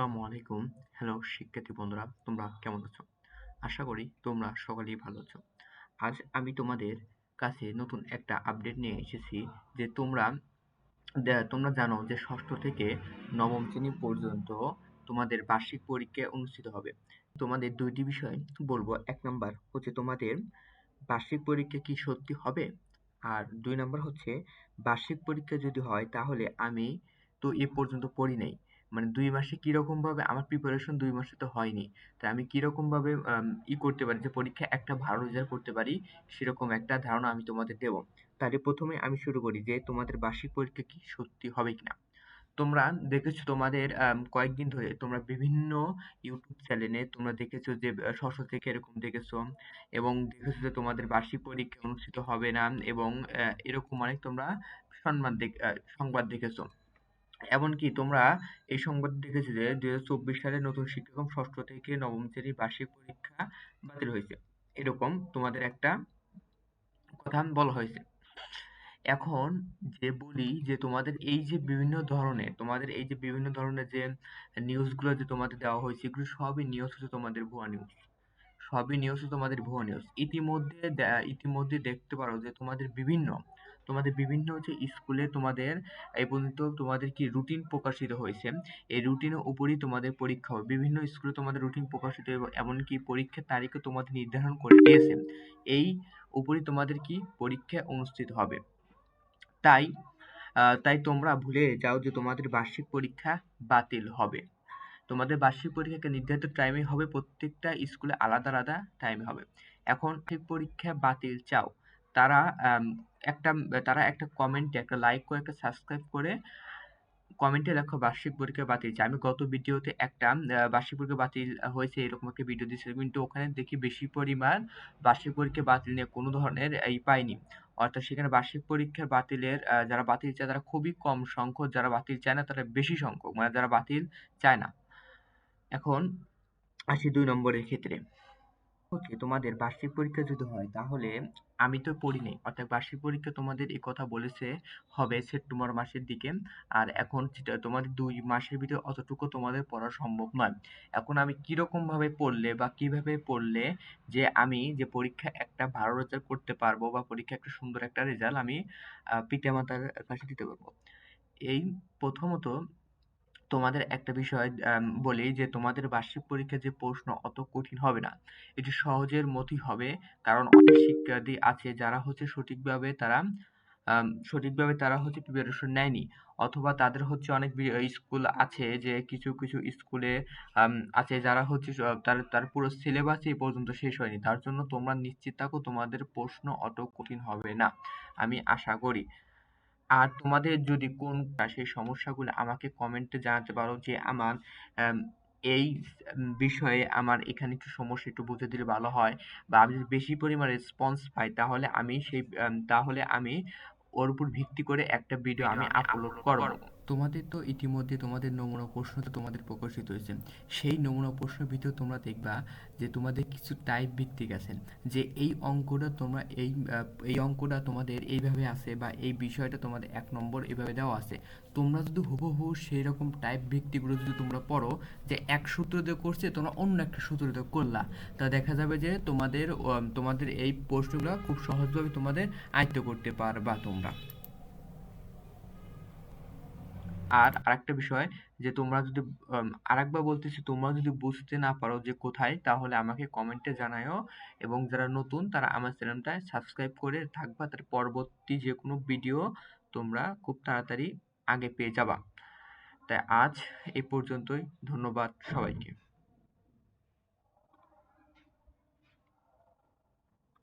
আসসালামু আলাইকুম। হ্যালো শিক্ষার্থী বন্ধুরা, তোমরা কেমন আছো? আশা করি তোমরা সকলেই ভালো আছো। আজ আমি তোমাদের কাছে নতুন একটা আপডেট নিয়ে এসেছি যে তোমরা তোমরা জানো যে ষষ্ঠ থেকে নবম শ্রেণি পর্যন্ত তোমাদের বার্ষিক পরীক্ষা অনুষ্ঠিত হবে। তোমাদের দুইটি বিষয় বলব। এক নম্বর হচ্ছে তোমাদের বার্ষিক পরীক্ষা কি সত্যি হবে? আর দুই নম্বর হচ্ছে বার্ষিক পরীক্ষা যদি হয় তাহলে আমি তো এ পর্যন্ত পড়ি নাই। মানে দুই মাসে কীরকম ভাবে আমার প্রিপারেশন দুই মাসে তো হয়নি। তাই আমি কীরকম ভাবে আম, ই করতে পারি যে পরীক্ষা একটা ভালো রেজাল্ট করতে পারি সেরকম একটা ধারণা আমি তোমাদের দেব। তাহলে প্রথমে আমি শুরু করি যে তোমাদের বার্ষিক পরীক্ষা কি সত্যি হবে কিনা। তোমরা দেখেছ তোমাদের কয়েকদিন ধরে তোমরা বিভিন্ন ইউটিউব চ্যানেলে তোমরা দেখেছ যে ষষ্ঠ থেকে এরকম দেখেছ এবং দেখেছ যে তোমাদের বার্ষিক পরীক্ষা অনুষ্ঠিত হবে না এবং এরকম অনেক তোমরা সংবাদ দেখ সংবাদ দেখেছ। এমনকি তোমরা এই সংবাদ দেখেছ যে দুই হাজার চব্বিশ সালে নতুন শিক্ষাক্রম ষষ্ঠ থেকে নবম শ্রেণির বার্ষিক পরীক্ষা বাতিল হয়েছে। এরকম তোমাদের একটা কথা বলা হয়েছে। এখন যে বলি যে তোমাদের এই যে বিভিন্ন ধরনের, তোমাদের এই যে বিভিন্ন ধরনের যে নিউজগুলো যে তোমাদের দেওয়া হয়েছে, এগুলো সবই নিউজ হচ্ছে তোমাদের ভুয়া নিউজ সবই নিউজ তোমাদের ভুয়া নিউজ ইতিমধ্যে ইতিমধ্যে দেখতে পারো যে তোমাদের বিভিন্ন তোমাদের বিভিন্ন হচ্ছে স্কুলে তোমাদের এই পর্যন্ত তোমাদের কি রুটিন প্রকাশিত হয়েছে? এই রুটিনের উপরই তোমাদের পরীক্ষা হবে। বিভিন্ন স্কুলে তোমাদের রুটিন প্রকাশিত এবং এমনকি পরীক্ষার তারিখও তোমাদের নির্ধারণ করে দিয়েছে। এই উপরই তোমাদের কি পরীক্ষা অনুষ্ঠিত হবে। তাই তাই তোমরা ভুলে যাও যে তোমাদের বার্ষিক পরীক্ষা বাতিল হবে। তোমাদের বার্ষিক পরীক্ষা একটা নির্ধারিত টাইমে হবে, প্রত্যেকটা স্কুলে আলাদা আলাদা টাইমে হবে। এখন পরীক্ষা বাতিল চাও। তারা একটা তারা একটা কমেন্টে একটা লাইক করে, একটা সাবস্ক্রাইব করে কমেন্টে লেখো বার্ষিক পরীক্ষা বাতিল। আমি গত ভিডিওতে একটা বার্ষিক পরীক্ষা বাতিল হয়েছে, এরকম একটা ভিডিও দিয়েছিলাম, কিন্তু ওখানে দেখি বেশি পরিমাণ বার্ষিক পরীক্ষা বাতিল নিয়ে কোনো ধরনের এই পাইনি। অর্থাৎ সেখানে বার্ষিক পরীক্ষার বাতিলের যারা বাতিল চায়, তারা খুবই কম সংখ্যক যারা বাতিল চায় না, তারা বেশি সংখ্যক মানে যারা বাতিল চায় না। এখন আসি দুই নম্বরের ক্ষেত্রে। হচ্ছে তোমাদের বার্ষিক পরীক্ষা যদি হয়, তাহলে আমি তো পড়ি নাই। অর্থাৎ বার্ষিক পরীক্ষা তোমাদের এই কথা বলেছে, হবে সেপ্টেম্বর মাসের দিকে। আর এখন যেটা তোমাদের দুই মাসের ভিতরে অতটুকু তোমাদের পড়া সম্ভব নয়। এখন আমি কীরকম ভাবে পড়লে বা কীভাবে পড়লে যে আমি যে পরীক্ষা একটা ভালো রেজাল্ট করতে পারব বা পরীক্ষা একটা সুন্দর একটা রেজাল্ট আমি পিতামাতার কাছে দিতে পারব। এই প্রথমত তোমাদের একটা বিষয় বলি যে তোমাদের বার্ষিক পরীক্ষার যে প্রশ্ন অত কঠিন হবে না। এটি সহজের মতোই হবে, কারণ অনেক শিক্ষার্থী আছে যারা হচ্ছে সঠিকভাবে তারা সঠিকভাবে তারা হচ্ছে প্রিপারেশন নেয়নি, অথবা তাদের হচ্ছে অনেক স্কুল আছে যে কিছু কিছু স্কুলে আছে যারা হচ্ছে তার তার পুরো সিলেবাস এই পর্যন্ত শেষ হয়নি। তার জন্য তোমরা নিশ্চিত থাকো তোমাদের প্রশ্ন অত কঠিন হবে না। আমি আশা করি। আর তোমাদের যদি কোন সেই সমস্যাগুলো আমাকে কমেন্টে জানাতে পারো যে আমার এই বিষয়ে আমার এখানে একটু সমস্যা একটু বুঝে দিলে ভালো হয় বা আমি যদি বেশি পরিমাণে রেসপন্স পাই তাহলে আমি সেই তাহলে আমি ওর উপর ভিত্তি করে একটা ভিডিও আমি আপলোড করব। তোমাদের তো ইতিমধ্যে তোমাদের নমুনা প্রশ্ন তো তোমাদের প্রকাশিত হয়েছে। সেই নমুনা প্রশ্নের ভিতরে তোমরা দেখবা যে তোমাদের কিছু টাইপ ভিত্তিক আছে, যে এই অঙ্কটা তোমরা এই এই অঙ্কটা তোমাদের এইভাবে আছে বা এই বিষয়টা তোমাদের এক নম্বর এভাবে দেওয়া আছে। তোমরা যদি হুবহু সেই রকম টাইপ ভিত্তিকগুলো যদি তোমরা পড়ো, যে এক সূত্র দিয়ে করছে, তোমরা অন্য একটা সূত্র দিয়ে করলা, তা দেখা যাবে যে তোমাদের তোমাদের এই প্রশ্নগুলো খুব সহজভাবে তোমাদের আয়ত্ত করতে পারবা তোমরা। আর আরেকটা বিষয় যে তোমরা যদি আরেকবার বলতেছি, তোমরা যদি বুঝতে না পারো যে কোথায়, তাহলে আমাকে কমেন্টে জানায়ও এবং যারা নতুন, তারা আমার চ্যানেলটা সাবস্ক্রাইব করে থাকবা, তার পরবর্তী যে কোনো ভিডিও তোমরা খুব তাড়াতাড়ি আগে পেয়ে যাবা। তাই আজ এই পর্যন্তই, ধন্যবাদ সবাইকে।